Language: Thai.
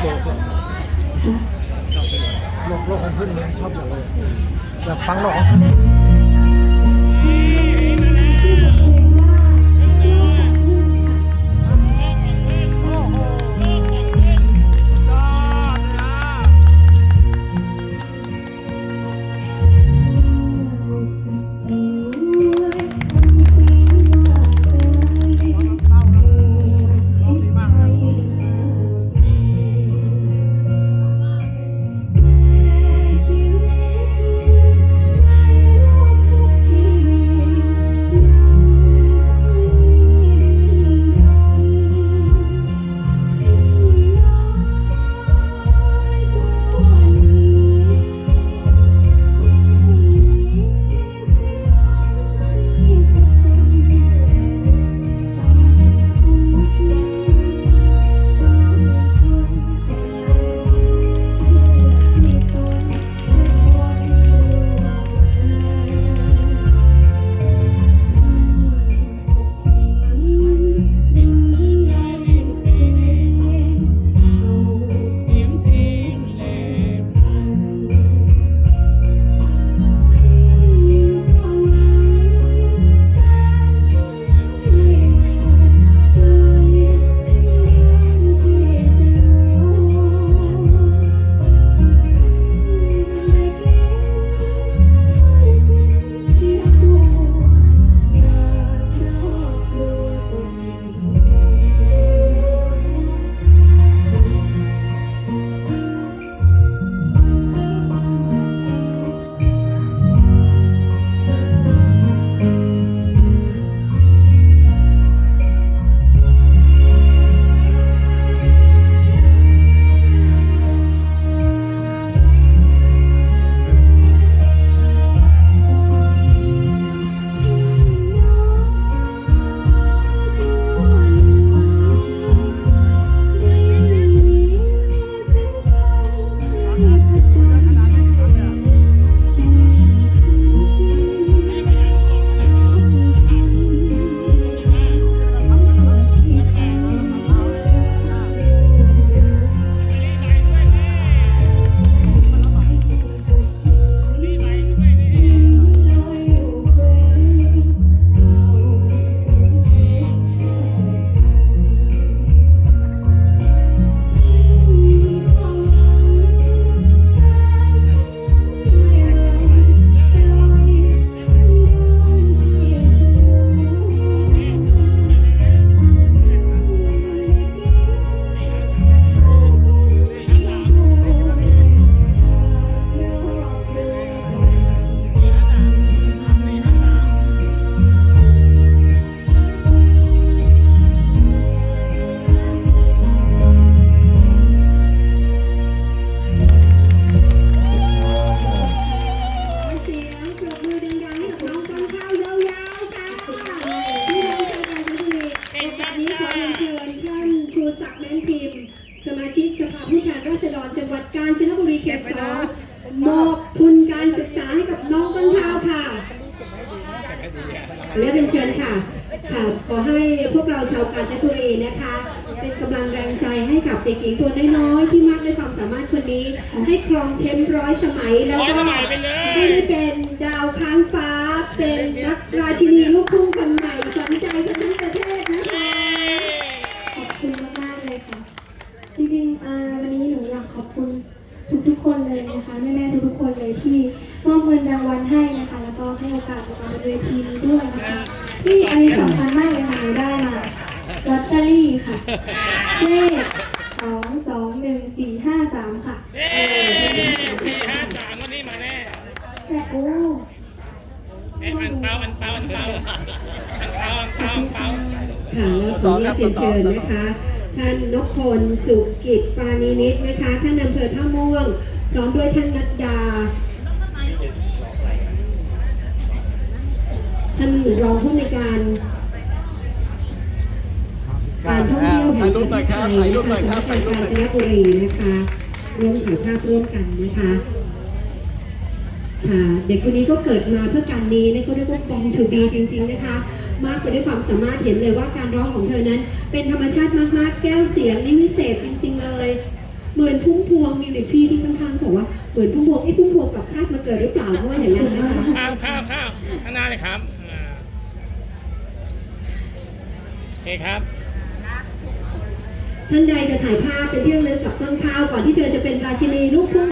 โบกโลกโลกของเพื่อนเลี้ยชอบอย่างเลยอยากฟังหรอ สมาชิกสภาผู้แทนราษฎรจังหวัดกาญจนบุรีเขตสองมอบทุนการศึกษาให้กับน้องต้นข้าวค่ะขอเรียนเชิญค่ะค่ะขอให้พวกเราชาวกาญจนบุรีนะคะ เป็นกำลังแรงใจให้กับเด็กหญิงตัวน้อยๆที่มากด้วยความสามารถคนนี้ ให้ครองแชมป์ร้อยสมัยแล้วก็ร้อยสมัยไปเลยให้ได้เป็นดาวค้างฟ้า เป็นนักราชินีลูกทุ่งคนใหม่ขวัญใจคนทั้งประเทศนะคะ ขอบคุณมากๆเลยค่ะ จริงๆอ่าวันนี้หนูอยากขอบ คุณทุกๆคนเลยนะคะแม่ๆทุกๆคนเลยที่มอบเงินรางวัลให้นะคะ แล้วก็ให้โอกาสในการบนเวทีนี้ด้วยนะคะที่อันนี้สำคัญมากเลยค่ะหนูได้มาลอตเตอรี่ค่ะเลขสองสองหนึ่งสี่ห้าสามค่ะเย้สี่ห้าสามวันนี้มาแน่แต่โอ้เอ๊ะอันเปาอันเปาอันเปาอันเปาอันเปาอันเปาค่ะแล้วขอเรียนเชิญนะคะ ท่านนพพลสุกิจปานินิตนะคะท่านอำเภอท่าม่วงพร้อมด้วยท่านนัดดา ท่านรองผู้ในวยการการท่องเที่ยวแห่ถ่ายงรูปประหเทน่อยศคไทรับยถ่ายรูปหน่อยครับถ่ายรูปหน่อยกาญจนบุรีนะคะร่วมถ่ายภาพร่วมกันนะคะค่ะเด็กคนนี้ก็เกิดมาเพื่อการนี้นะก็เรียกว่าฟองชูบีจริงๆนะคะ มากไปด้วยความสามารถเห็นเลยว่าการร้องของเธอนั้น เป็นธรรมชาติมากๆ แก้วเสียงนี่วิเศษจริง ๆ เลย เหมือนพุ่มพวงมีเด็กพี่ที่ข้างๆบอกว่าเหมือนพุ่มพวงไอ้พุ่มพวงกับชาติมาเกิดหรือเปล่าเพราะว่าอย่างนั้นนะคะข้าวข้าวข้าวข้างหน้าเลยครับอ่าโอเคครับท่านใดจะถ่ายภาพเป็นที่ระลึกกับต้นข้าวก่อนที่เธอจะเป็นราชินีลูกทุ่ง